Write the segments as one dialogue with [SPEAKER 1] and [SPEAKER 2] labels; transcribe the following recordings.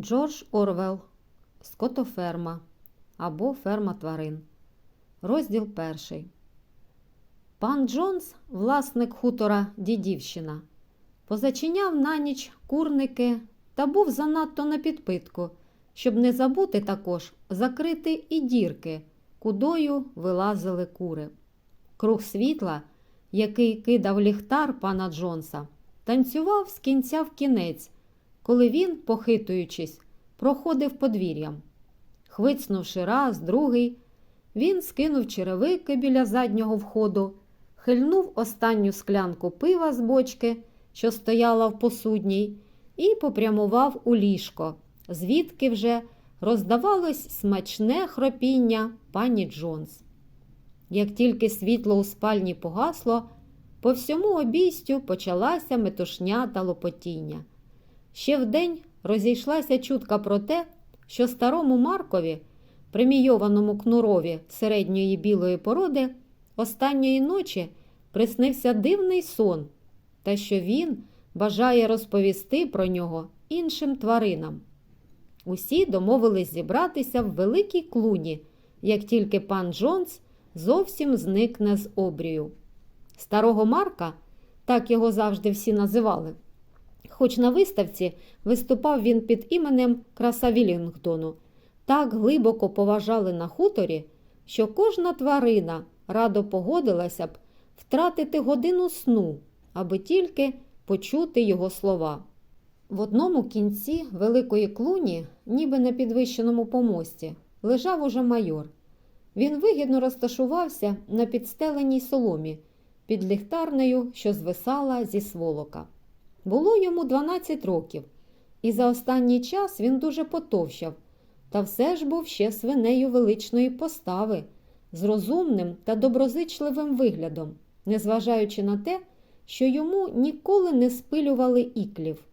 [SPEAKER 1] Джордж Орвел Скотоферма або Ферма тварин. Розділ перший. Пан Джонс, власник хутора Дідівщина, позачиняв на ніч курники та був занадто на підпитку, щоб не забути також закрити і дірки, кудою вилазили кури. Круг світла, який кидав ліхтар пана Джонса, танцював з кінця в кінець, коли він, похитуючись, проходив подвір'ям. Хвицнувши раз, другий, він скинув черевики біля заднього входу, хильнув останню склянку пива з бочки, що стояла в посудній, і попрямував у ліжко, звідки вже роздавалось смачне хропіння пані Джонс. Як тільки світло у спальні погасло, по всьому обійстю почалася метушня та лопотіння. Ще вдень розійшлася чутка про те, що старому Маркові, премійованому кнурові середньої білої породи, останньої ночі приснився дивний сон, та що він бажає розповісти про нього іншим тваринам. Усі домовились зібратися в великій клуні, як тільки пан Джонс зовсім зникне з обрію. Старого Марка, так його завжди всі називали, хоч на виставці виступав він під іменем Краса Вілінгтону, так глибоко поважали на хуторі, що кожна тварина радо погодилася б втратити годину сну, аби тільки почути його слова. В одному кінці великої клуні, ніби на підвищеному помості, лежав уже майор. Він вигідно розташувався на підстеленій соломі під ліхтарнею, що звисала зі сволока. Було йому 12 років, і за останній час він дуже потовщав, та все ж був ще свинею величної постави, з розумним та доброзичливим виглядом, незважаючи на те, що йому ніколи не спилювали іклів.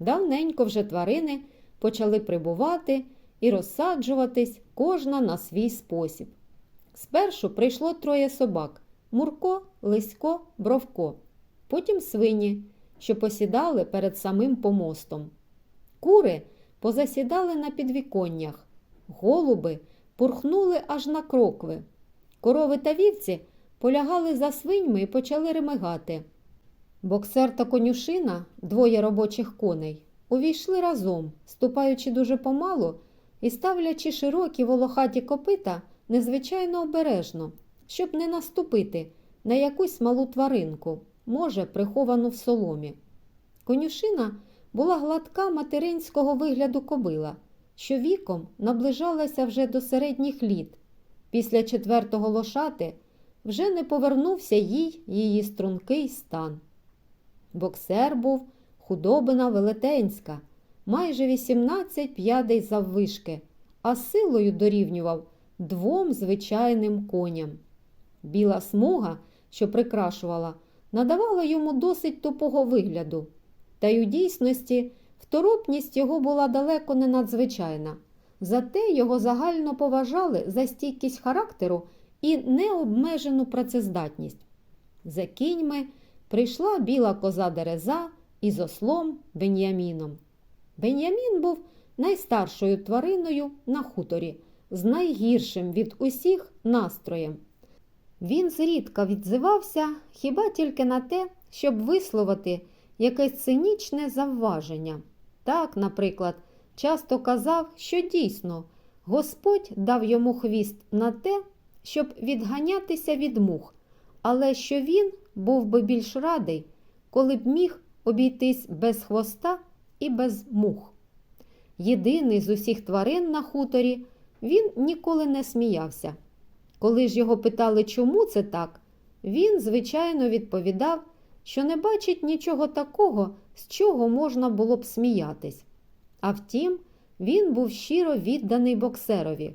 [SPEAKER 1] Давненько вже тварини почали прибувати і розсаджуватись кожна на свій спосіб. Спершу прийшло троє собак Мурко, Лисько, Бровко, потім свині, що посідали перед самим помостом. Кури позасідали на підвіконнях, голуби пурхнули аж на крокви. Корови та вівці полягали за свиньми і почали ремигати. Боксер та конюшина, двоє робочих коней, увійшли разом, ступаючи дуже помалу і ставлячи широкі волохаті копита незвичайно обережно, щоб не наступити на якусь малу тваринку, може, приховану в соломі. Конюшина була гладка материнського вигляду кобила, що віком наближалася вже до середніх літ. Після четвертого лошати вже не повернувся їй її стрункий стан. Боксер був худобина велетенська, майже 18 п'ядей заввишки, а силою дорівнював двом звичайним коням. Біла смуга, що прикрашувала, надавала йому досить тупого вигляду, та й у дійсності второпність його була далеко не надзвичайна. Зате його загально поважали за стійкість характеру і необмежену працездатність. За кіньми прийшла біла коза Дереза із ослом Бен'яміном. Бен'ямін був найстаршою твариною на хуторі, з найгіршим від усіх настроєм. Він зрідка відзивався хіба тільки на те, щоб висловити якесь цинічне завваження. Так, наприклад, часто казав, що дійсно Господь дав йому хвіст на те, щоб відганятися від мух, але що він був би більш радий, коли б міг обійтись без хвоста і без мух. Єдиний з усіх тварин на хуторі, він ніколи не сміявся. Коли ж його питали, чому це так, він, звичайно, відповідав, що не бачить нічого такого, з чого можна було б сміятись. А втім, він був щиро відданий боксерові,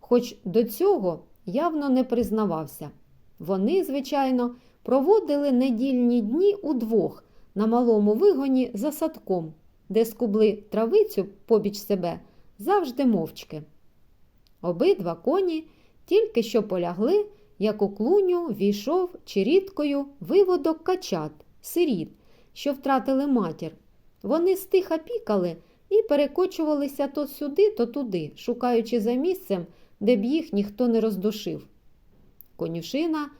[SPEAKER 1] хоч до цього явно не признавався. Вони, звичайно, проводили недільні дні удвох на малому вигоні за садком, де скубли травицю побіч себе завжди мовчки. Обидва коні тільки що полягли, як у клуню війшов чирідкою виводок качат, сиріт, що втратили матір. Вони стиха пікали, і перекочувалися то сюди, то туди, шукаючи за місцем, де б їх ніхто не роздушив. Конюшина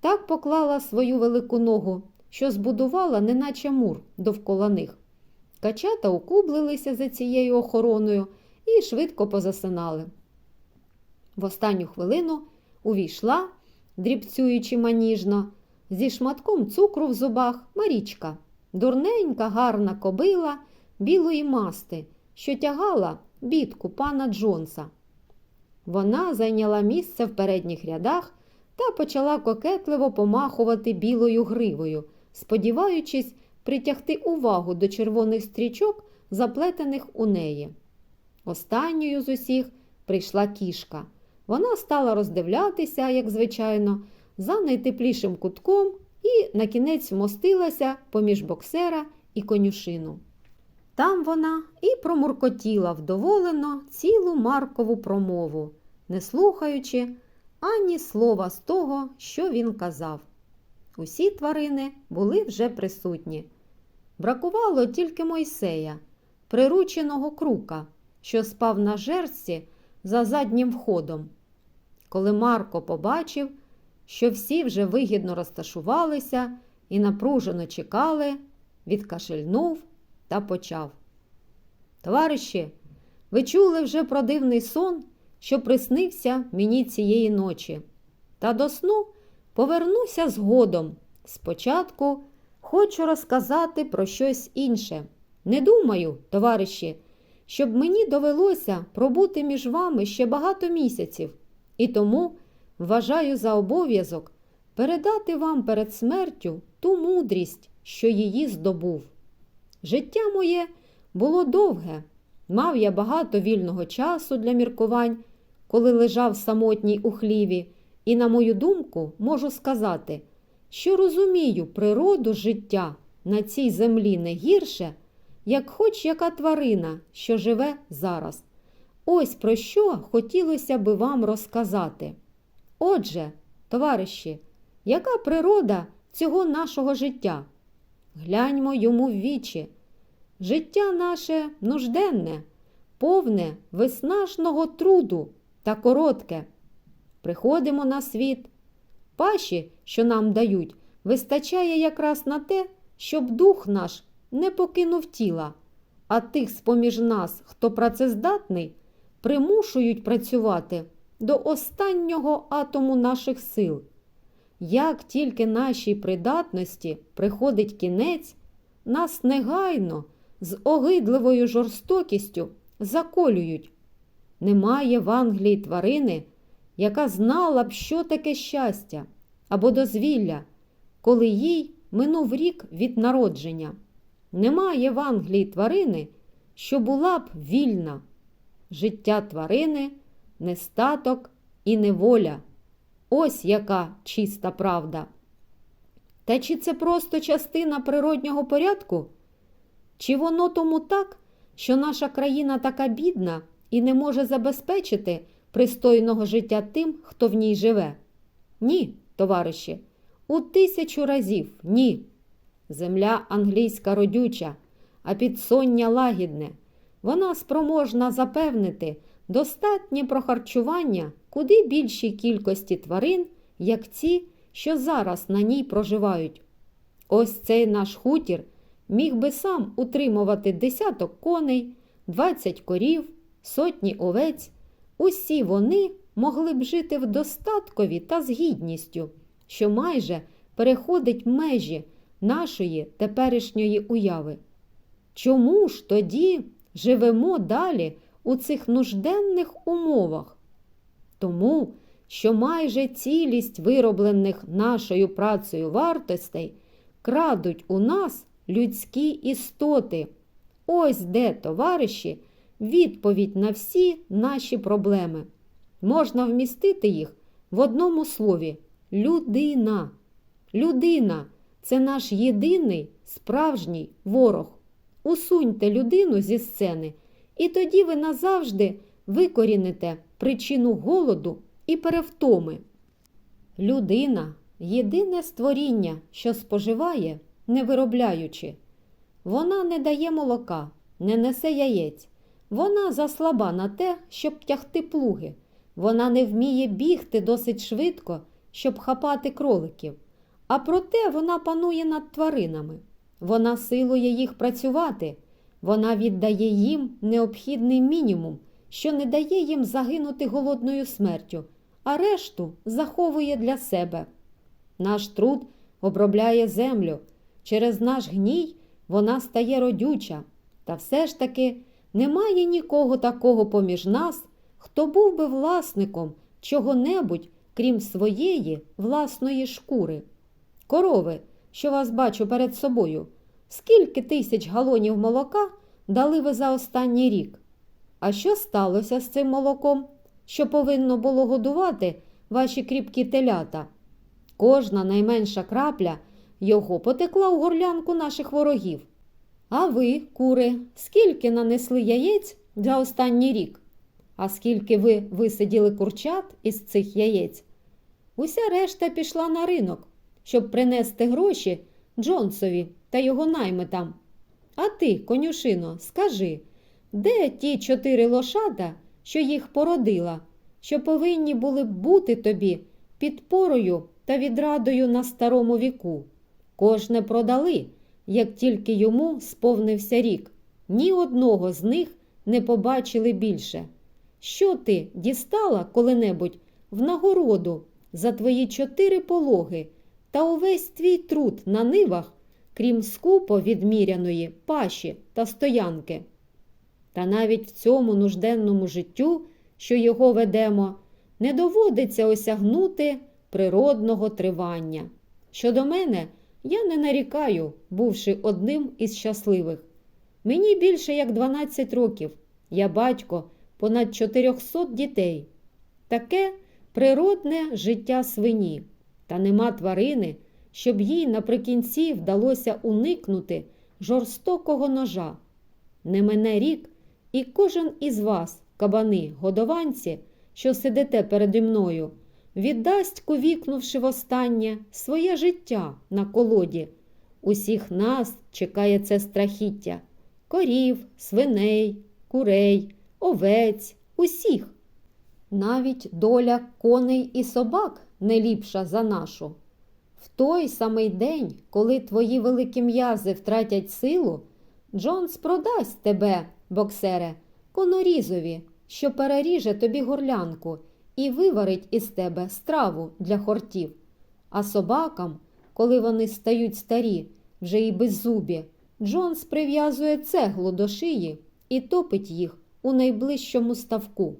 [SPEAKER 1] так поклала свою велику ногу, що збудувала, неначе мур довкола них. Качата укублилися за цією охороною і швидко позасинали. В останню хвилину увійшла, дрібцюючи маніжно, зі шматком цукру в зубах Марічка, дурненька, гарна кобила білої масти, що тягала бідку пана Джонса. Вона зайняла місце в передніх рядах та почала кокетливо помахувати білою гривою, сподіваючись притягти увагу до червоних стрічок, заплетених у неї. Останньою з усіх прийшла кішка. Вона стала роздивлятися, як звичайно, за найтеплішим кутком і на кінець вмостилася поміж боксера і конюшину. Там вона і промуркотіла вдоволено цілу Маркову промову, не слухаючи ані слова з того, що він казав. Усі тварини були вже присутні. Бракувало тільки Мойсея, прирученого крука, що спав на жерсті за заднім входом. Коли Марко побачив, що всі вже вигідно розташувалися і напружено чекали, відкашельнув та почав. Товариші, ви чули вже про дивний сон, що приснився мені цієї ночі. Та до сну повернуся згодом. Спочатку хочу розказати про щось інше. Не думаю, товариші, щоб мені довелося пробути між вами ще багато місяців, і тому вважаю за обов'язок передати вам перед смертю ту мудрість, що її здобув. Життя моє було довге, мав я багато вільного часу для міркувань, коли лежав самотній у хліві, і, на мою думку, можу сказати, що розумію природу життя на цій землі не гірше, як хоч яка тварина, що живе зараз. Ось про що хотілося би вам розказати. Отже, товариші, яка природа цього нашого життя? Гляньмо йому в вічі. Життя наше нужденне, повне виснажного труду та коротке. Приходимо на світ. Паші, що нам дають, вистачає якраз на те, щоб дух наш не покинув тіла, а тих з-поміж нас, хто працездатний, примушують працювати до останнього атому наших сил. Як тільки нашій придатності приходить кінець, нас негайно з огидливою жорстокістю заколюють. Немає в Англії тварини, яка знала б, що таке щастя або дозвілля, коли їй минув рік від народження. Немає в Англії тварини, що була б вільна. Життя тварини, нестаток і неволя. Ось яка чиста правда. Та чи це просто частина природнього порядку? Чи воно тому так, що наша країна така бідна і не може забезпечити пристойного життя тим, хто в ній живе? Ні, товариші, у тисячу разів ні. Земля англійська родюча, а підсоння лагідне. Вона спроможна запевнити достатнє прохарчування куди більшій кількості тварин, як ці, що зараз на ній проживають. Ось цей наш хутір міг би сам утримувати десяток коней, двадцять корів, сотні овець. Усі вони могли б жити в достаткові та з гідністю, що майже переходить межі нашої теперішньої уяви. Чому ж тоді живемо далі у цих нужденних умовах? Тому, що майже цілість вироблених нашою працею вартостей крадуть у нас людські істоти. Ось де, товариші, відповідь на всі наші проблеми. Можна вмістити їх в одному слові людина. Людина це наш єдиний справжній ворог. Усуньте людину зі сцени, і тоді ви назавжди викоріните причину голоду і перевтоми. Людина єдине створіння, що споживає, не виробляючи. Вона не дає молока, не несе яєць. Вона заслаба на те, щоб тягти плуги. Вона не вміє бігти досить швидко, щоб хапати кроликів. А проте вона панує над тваринами. Вона силує їх працювати. Вона віддає їм необхідний мінімум, що не дає їм загинути голодною смертю, а решту заховує для себе. Наш труд обробляє землю. Через наш гній вона стає родюча. Та все ж таки немає нікого такого поміж нас, хто був би власником чого-небудь, крім своєї власної шкури. Корови, що вас бачу перед собою, скільки тисяч галонів молока дали ви за останній рік? А що сталося з цим молоком, що повинно було годувати ваші кріпкі телята? Кожна найменша крапля його потекла у горлянку наших ворогів. А ви, кури, скільки нанесли яєць за останній рік? А скільки ви висиділи курчат із цих яєць? Уся решта пішла на ринок, щоб принести гроші Джонсові та його наймитам. А ти, конюшино, скажи, де ті чотири лошата, що їх породила, що повинні були бути тобі підпорою та відрадою на старому віку? Кожне продали, як тільки йому сповнився рік. Ні одного з них не побачили більше. Що ти дістала коли-небудь в нагороду за твої чотири пологи та увесь твій труд на нивах, крім скупо відміряної паші та стоянки? Та навіть в цьому нужденному життю, що його ведемо, не доводиться осягнути природного тривання. Щодо мене, я не нарікаю, бувши одним із щасливих. Мені більше як 12 років. Я батько понад 400 дітей. Таке природне життя свині, та нема тварини, щоб їй наприкінці вдалося уникнути жорстокого ножа. Не мене рік, і кожен із вас, кабани, годованці, що сидите переді мною, віддасть, ковікнувши востаннє, своє життя на колоді. Усіх нас чекає це страхіття корів, свиней, курей, овець, усіх. Навіть доля коней і собак не ліпша за нашу. В той самий день, коли твої великі м'язи втратять силу, Джонс продасть тебе, боксере, конорізові, що переріже тобі горлянку і виварить із тебе страву для хортів. А собакам, коли вони стають старі, вже й беззубі, Джонс прив'язує цеглу до шиї і топить їх у найближчому ставку.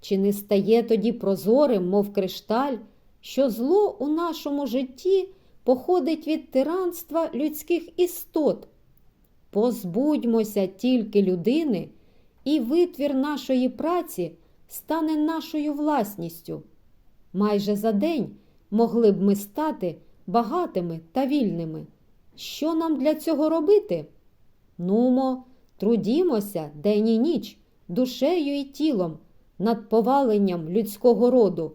[SPEAKER 1] Чи не стає тоді прозорим, мов кришталь, що зло у нашому житті походить від тиранства людських істот? Позбудьмося тільки людини, і витвір нашої праці стане нашою власністю. Майже за день могли б ми стати багатими та вільними. Що нам для цього робити? Нумо, трудімося день і ніч, душею і тілом, над поваленням людського роду.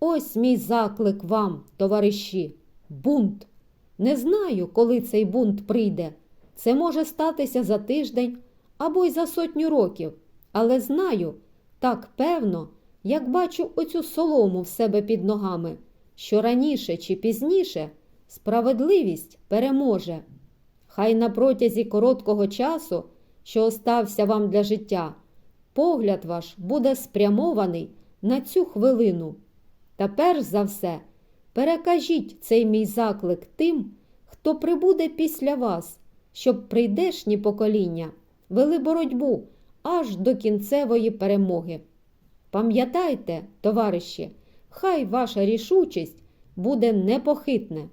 [SPEAKER 1] Ось мій заклик вам, товариші, бунт. Не знаю, коли цей бунт прийде. Це може статися за тиждень або й за сотню років, але знаю так певно, як бачу оцю солому в себе під ногами, що раніше чи пізніше справедливість переможе. Хай на протязі короткого часу, що остався вам для життя, погляд ваш буде спрямований на цю хвилину. Та перш за все, перекажіть цей мій заклик тим, хто прибуде після вас, щоб прийдешні покоління вели боротьбу аж до кінцевої перемоги. Пам'ятайте, товариші, хай ваша рішучість буде непохитне.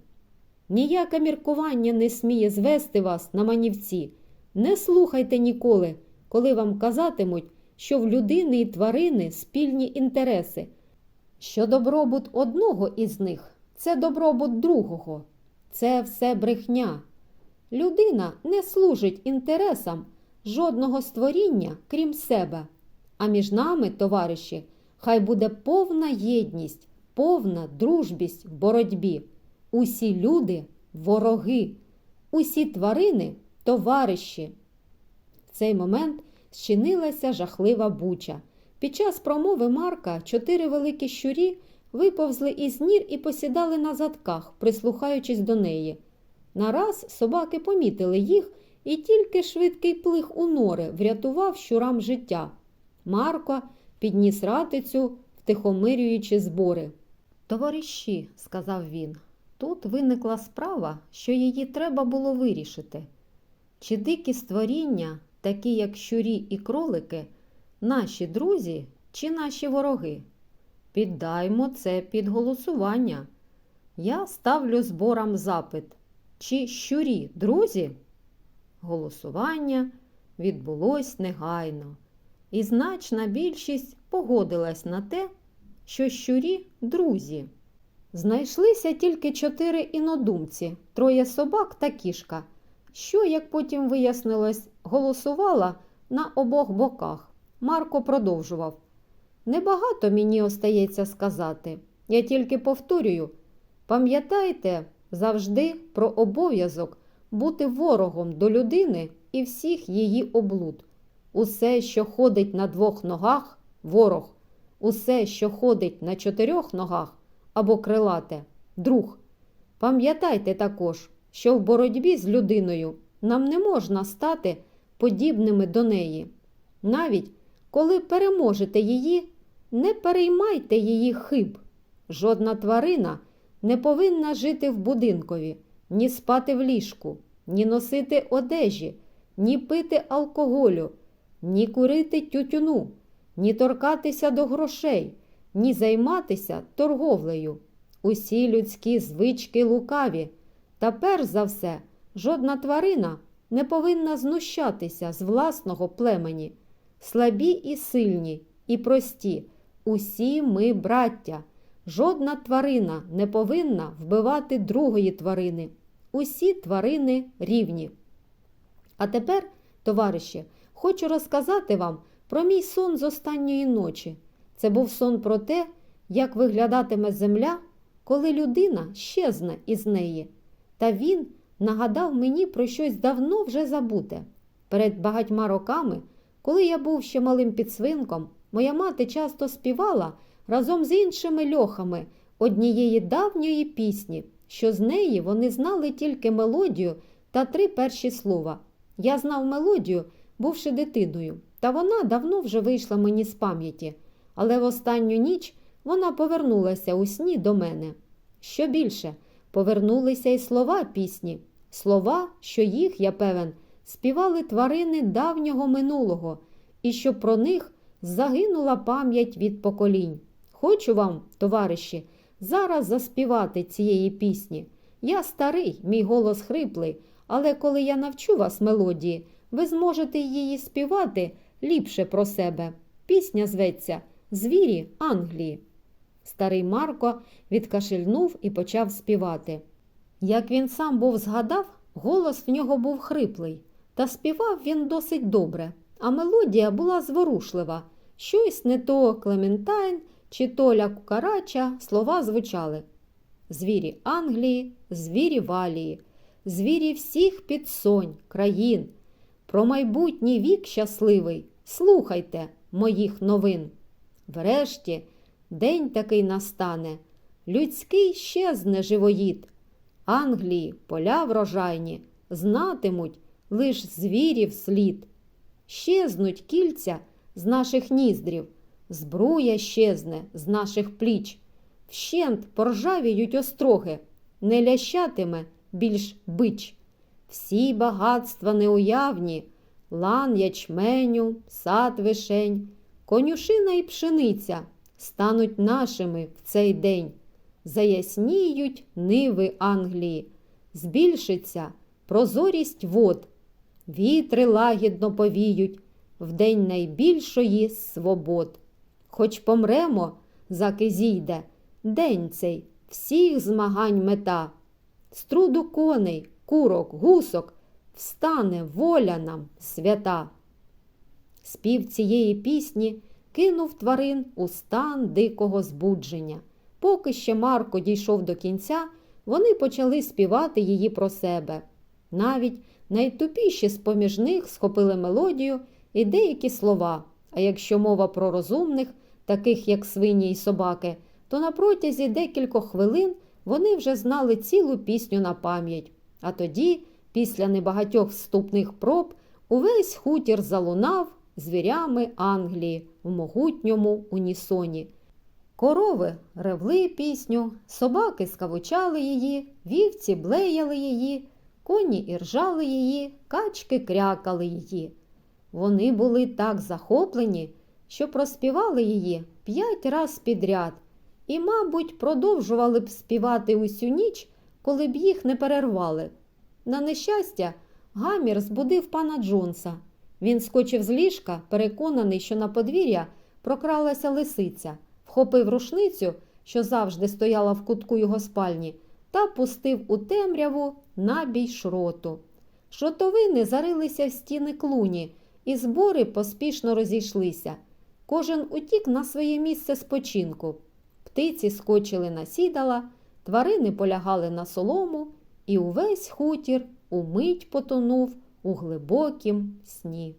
[SPEAKER 1] Ніяке міркування не сміє звести вас на манівці. Не слухайте ніколи, коли вам казатимуть, що в людини і тварини спільні інтереси, що добробут одного із них це добробут другого. Це все брехня. Людина не служить інтересам жодного створіння, крім себе. А між нами, товариші, хай буде повна єдність, повна дружбість в боротьбі. Усі люди вороги, усі тварини товариші. В цей момент зчинилася жахлива буча. Під час промови Марка чотири великі щурі виповзли із нір і посідали на задках, прислухаючись до неї. Нараз собаки помітили їх, і тільки швидкий плих у нори врятував щурам життя. Марко підніс ратицю, втихомирюючи збори. Товариші, сказав він, тут виникла справа, що її треба було вирішити. Чи дикі створіння, такі як щурі і кролики, наші друзі чи наші вороги? Піддаймо це під голосування. Я ставлю зборам запит. Чи щурі друзі? Голосування відбулось негайно, і значна більшість погодилась на те, що щурі друзі. Знайшлися тільки чотири інодумці, троє собак та кішка, що, як потім вияснилось, голосувала на обох боках. Марко продовжував. Небагато мені остається сказати. Я тільки повторюю. Пам'ятайте завжди про обов'язок бути ворогом до людини і всіх її облуд. Усе, що ходить на двох ногах ворог, усе, що ходить на чотирьох ногах або крилате друг. Пам'ятайте також, що в боротьбі з людиною нам не можна стати подібними до неї. Навіть коли переможете її, не переймайте її хиб. Жодна тварина не повинна жити в будинкові, ні спати в ліжку, ні носити одежі, ні пити алкоголю, ні курити тютюну, ні торкатися до грошей, ні займатися торговлею. Усі людські звички лукаві. Та перш за все, жодна тварина не повинна знущатися з власного племені. Слабі і сильні, і прості. Усі ми браття. Жодна тварина не повинна вбивати другої тварини. Усі тварини рівні. А тепер, товариші, хочу розказати вам про мій сон з останньої ночі. Це був сон про те, як виглядатиме земля, коли людина щезне із неї. Та він нагадав мені про щось давно вже забуте. Перед багатьма роками, коли я був ще малим підсвинком, моя мати часто співала разом з іншими льохами однієї давньої пісні, що з неї вони знали тільки мелодію та три перші слова. Я знав мелодію, бувши дитиною, та вона давно вже вийшла мені з пам'яті, але в останню ніч вона повернулася у сні до мене. Що більше, повернулися й слова пісні, слова, що їх, я певен, співали тварини давнього минулого, і що про них загинула пам'ять від поколінь. Хочу вам, товариші, зараз заспівати цієї пісні. Я старий, мій голос хриплий, але коли я навчу вас мелодії, ви зможете її співати ліпше про себе. Пісня зветься Звірі Англії. Старий Марко відкашельнув і почав співати. Як він сам був згадав, голос в нього був хриплий, та співав він досить добре, а мелодія була зворушлива. Щось не то Клементайн чи Толя Кукарача слова звучали. Звірі Англії, звірі Валії, звірі всіх підсонь, країн. Про майбутній вік щасливий, слухайте моїх новин. Врешті день такий настане, людський щезне живоїд. Англії, поля врожайні, знатимуть лиш звірів слід. Щезнуть кільця з наших ніздрів, збруя щезне з наших пліч, вщент поржавіють остроги, не лящатиме більш бич. Всі багатства неуявні, лан ячменю, сад вишень, конюшина і пшениця стануть нашими в цей день. Заясніють ниви Англії, збільшиться прозорість вод, вітри лагідно повіють в день найбільшої свобод. Хоч помремо, заки зійде, день цей всіх змагань мета, з труду коней, курок, гусок встане воля нам свята. Спів цієї пісні кинув тварин у стан дикого збудження. Поки ще Марко дійшов до кінця, вони почали співати її про себе. Навіть найтупіші з поміж них схопили мелодію і деякі слова. А якщо мова про розумних, таких як свині і собаки, то на протязі декількох хвилин вони вже знали цілу пісню на пам'ять. А тоді, після небагатьох вступних проб, увесь хутір залунав звірями Англії в могутньому унісоні. Корови ревли пісню, собаки скавучали її, вівці блеяли її, коні іржали її, качки крякали її. Вони були так захоплені, що проспівали її п'ять раз підряд і, мабуть, продовжували б співати усю ніч, коли б їх не перервали. На нещастя, гамір збудив пана Джонса. Він скочив з ліжка, переконаний, що на подвір'я прокралася лисиця, вхопив рушницю, що завжди стояла в кутку його спальні, та пустив у темряву набій шроту. Шротовини зарилися в стіни клуні, і збори поспішно розійшлися. Кожен утік на своє місце спочинку. Птиці скочили на сідала, тварини полягали на солому, і увесь хутір умить потонув у глибокім сні.